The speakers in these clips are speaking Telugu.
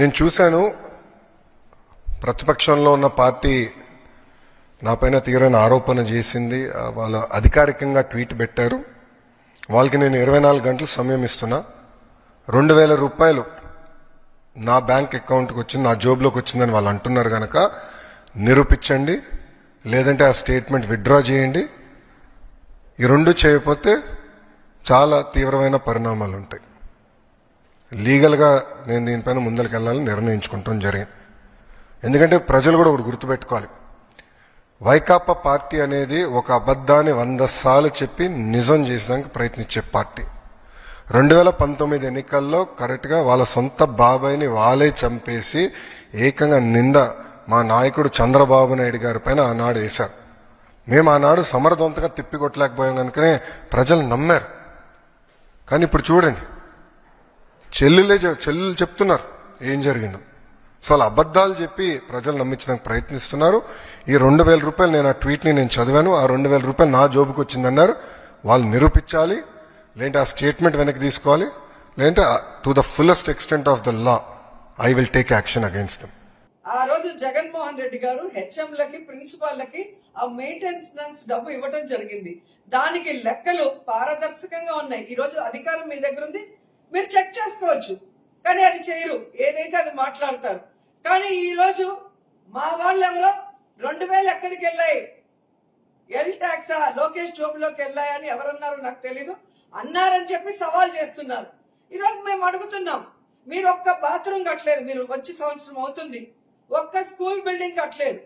నేను చూశాను. ప్రతిపక్షంలో ఉన్న పార్టీ నాపైన తీవ్రమైన ఆరోపణ చేసింది. వాళ్ళు అధికారికంగా ట్వీట్ పెట్టారు. వాళ్ళకి నేను ఇరవై నాలుగు గంటలు సమయం ఇస్తున్నా. రెండు వేల రూపాయలు నా బ్యాంక్ అకౌంట్కి వచ్చింది నా జోబ్లోకి వచ్చిందని వాళ్ళు అంటున్నారు కనుక నిరూపించండి. లేదంటే ఆ స్టేట్మెంట్ విత్డ్రా చేయండి. ఈ రెండు చేయకపోతే చాలా తీవ్రమైన పరిణామాలు ఉంటాయి. లీగల్గా నేను దీనిపైన ముందరికి వెళ్ళాలని నిర్ణయించుకుంటాం జరిగింది. ఎందుకంటే ప్రజలు కూడా ఒకటి గుర్తుపెట్టుకోవాలి. వైకాపా పార్టీ అనేది ఒక అబద్ధాన్ని వంద సార్లు చెప్పి నిజం చేసేదానికి ప్రయత్నించే పార్టీ. రెండు వేల పంతొమ్మిది ఎన్నికల్లో కరెక్ట్గా వాళ్ళ సొంత బాబాయ్ని వాళ్ళే చంపేసి ఏకంగా నింద మా నాయకుడు చంద్రబాబు నాయుడు గారి పైన ఆనాడు వేశారు. మేము ఆనాడు సమర్థవంతంగా తిప్పికొట్టలేకపోయాం కనుకనే ప్రజలు నమ్మారు. కానీ ఇప్పుడు చూడండి చెల్లెలే చెల్లెలు చెప్తున్నారు. ఏం జరిగిందో. సో అలా అబద్ధాలు చెప్పి ప్రజలు నమ్మించడానికి ప్రయత్నిస్తున్నారు. ఈ రెండు వేల రూపాయలు నేను ఆ ట్వీట్ని నేను చదివాను. ఆ రెండు వేల రూపాయలు నా జోబుకి వచ్చిందన్నారు. వాళ్ళు నిరూపించాలి. లేదంటే ఆ స్టేట్మెంట్ వెనక్కి తీసుకోవాలి. లేదంటే to the fullest extent of the law I will take action against them ఆ రోజు జగన్మోహన్ రెడ్డి గారు హెచ్ఎంలకి ప్రిన్సిపాల్లకి ఆ మెయింటెనెన్స్ డబ్బు ఇవ్వటం జరిగింది. దానికి లెక్కలు పారదర్శకంగా ఉన్నాయి. ఈ రోజు అధికారం మీ దగ్గర ఉంది. మీరు చెక్ చేసుకోవచ్చు. కానీ అది చేయరు. ఏదైతే అది మాట్లాడతారు. కానీ ఈరోజు మా వాళ్ళు ఎవరో రెండు వేలు ఎక్కడికి వెళ్ళాయి? ఎల్ ట్యాక్సా లోకేష్ జోబులోకి వెళ్ళాయని ఎవరన్నారు నాకు తెలీదు. అన్నారని చెప్పి సవాల్ చేస్తున్నారు. ఈరోజు మేము అడుగుతున్నాం. మీరు ఒక్క బాత్రూమ్ కట్టలేదు. మీరు వచ్చి సంవత్సరం అవుతుంది. ఒక్క స్కూల్ బిల్డింగ్ కట్టలేదు.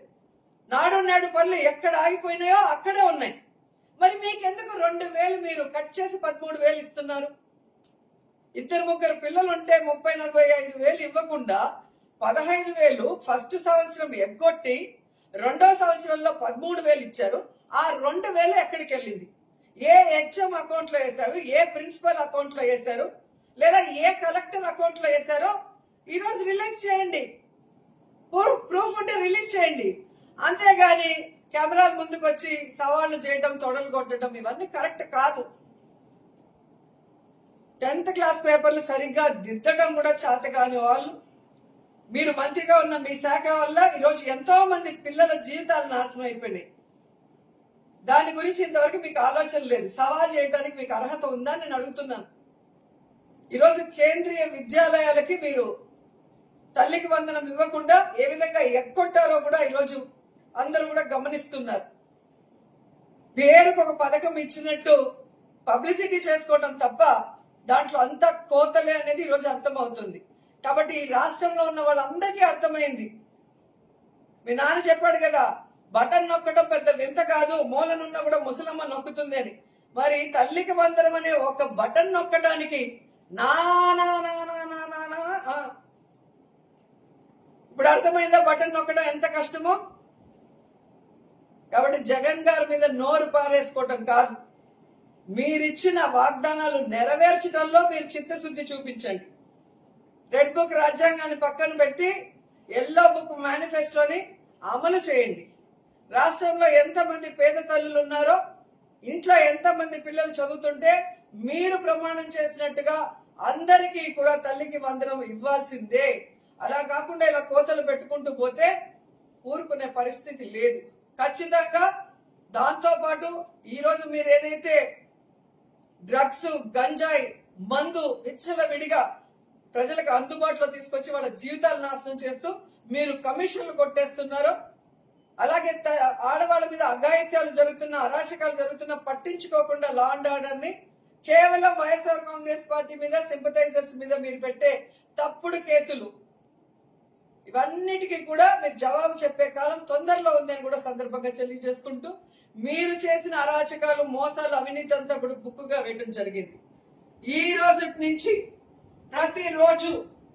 నాడు నాడు పనులు ఎక్కడ ఆగిపోయినాయో అక్కడే ఉన్నాయి. మరి మీకెందుకు రెండు వేలు మీరు కట్ చేసి పదమూడు వేలు ఇస్తున్నారు? ఇద్దరు ముగ్గురు పిల్లలు ఉంటే ముప్పై నలభై ఐదు వేలు ఇవ్వకుండా పదహైదు వేలు ఫస్ట్ సంవత్సరం ఎగ్గొట్టి రెండో సంవత్సరంలో పదమూడు వేలు ఇచ్చారు. ఆ రెండు వేలు ఎక్కడికి వెళ్ళింది? ఏ హెచ్ఎం అకౌంట్లో వేశారు? ఏ ప్రిన్సిపల్ అకౌంట్లో వేశారు? లేదా ఏ కలెక్టర్ అకౌంట్లో వేశారో ఈరోజు రిలీజ్ చేయండి. ప్రూఫ్ ప్రూఫ్ ఉంటే రిలీజ్ చేయండి. అంతేగాని కెమెరాల ముందుకు వచ్చి సవాళ్ళు చేయడం తొడలు కొట్టడం ఇవన్నీ కరెక్ట్ కాదు. టెన్త్ క్లాస్ పేపర్లు సరిగ్గా దిద్దడం కూడా చేత కాని వాళ్ళు. మీరు మంత్రిగా ఉన్న మీ శాఖ వల్ల ఈరోజు ఎంతో మంది పిల్లల జీవితాలు నాశనం అయిపోయినాయి. దాని గురించి ఇంతవరకు మీకు ఆలోచన లేదు. సవాల్ చేయడానికి మీకు అర్హత ఉందా నేను అడుగుతున్నాను. ఈరోజు కేంద్రీయ విద్యాలయాలకి మీరు తల్లికి వందనం ఇవ్వకుండా ఏ విధంగా ఎక్కొట్టారో కూడా ఈరోజు అందరూ కూడా గమనిస్తున్నారు. పేరుకు ఒక పథకం ఇచ్చినట్టు పబ్లిసిటీ చేసుకోవడం తప్ప దాంట్లో అంతా కోతలే అనేది ఈరోజు అర్థమవుతుంది. కాబట్టి ఈ రాష్ట్రంలో ఉన్న వాళ్ళందరికీ అర్థమైంది. మీ నాన్న చెప్పాడు కదా బటన్ నొక్కడం పెద్ద వింత కాదు మూలనున్న కూడా ముసలమ్మ నొక్కుతుంది అని. మరి తల్లికి వందనం అనే ఒక బటన్ నొక్కడానికి నా నా నా నా నా నా నా ఆ. ఇప్పుడు అర్థమైందా బటన్ నొక్కడం ఎంత కష్టమో? కాబట్టి జగన్ గారి మీద నోరు పారేసుకోవటం కాదు. మీరిచ్చిన వాగ్దానాలు నెరవేర్చడంలో మీరు చిత్తశుద్ధి చూపించండి. రెడ్ బుక్ రాజ్యాంగాన్ని పక్కన పెట్టి ఎల్లో బుక్ మేనిఫెస్టోని అమలు చేయండి. రాష్ట్రంలో ఎంతమంది పేద తల్లులు ఉన్నారో ఇంట్లో ఎంతమంది పిల్లలు చదువుతుంటే మీరు ప్రమాణం చేసినట్టుగా అందరికీ కూడా తల్లికి వందనం ఇవ్వాల్సిందే. అలా కాకుండా ఇలా కోతలు పెట్టుకుంటూ పోతే ఊరుకునే పరిస్థితి లేదు. ఖచ్చితంగా దాంతో పాటు ఈ మీరు ఏదైతే డ్రగ్స్ గంజాయి మందు విచ్చల విడిగా ప్రజలకు అందుబాటులో తీసుకొచ్చి వాళ్ళ జీవితాలు నాశనం చేస్తూ మీరు కమిషన్లు కొట్టేస్తున్నారు. అలాగే త- ఆడవాళ్ళ మీద అఘాయిత్యాలు జరుగుతున్న అరాచకాలు జరుగుతున్న పట్టించుకోకుండా లా అండ్ ఆర్డర్ని కేవలం వైఎస్ఆర్ కాంగ్రెస్ పార్టీ మీద సింపతైజర్స్ మీద మీరు పెట్టే తప్పుడు కేసులు. ఇవన్నిటికీ కూడా మీరు జవాబు చెప్పే కాలం తొందరలో ఉందని కూడా సందర్భంగా తెలియజేసుకుంటూ మీరు చేసిన అరాచకాలు మోసాలు అవినీతి అంతా కూడా బుక్కుగా వేయడం జరిగింది. ఈ రోజు నుంచి ప్రతిరోజు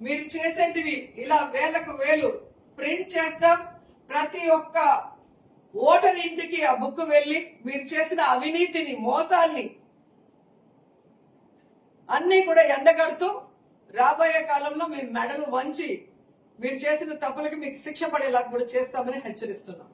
మీరు చేసేటివి ఇలా వేలకు వేలు ప్రింట్ చేస్తాం. ప్రతి ఒక్క ఓటర్ ఇంటికి ఆ బుక్ వెళ్ళి మీరు చేసిన అవినీతిని మోసాల్ని అన్ని కూడా ఎండగడుతూ రాబోయే కాలంలో మీ మెడలు వంచి మీరు చేసిన తప్పులకి మీకు శిక్ష పడేలా కూడా చేస్తామని హెచ్చరిస్తున్నాం.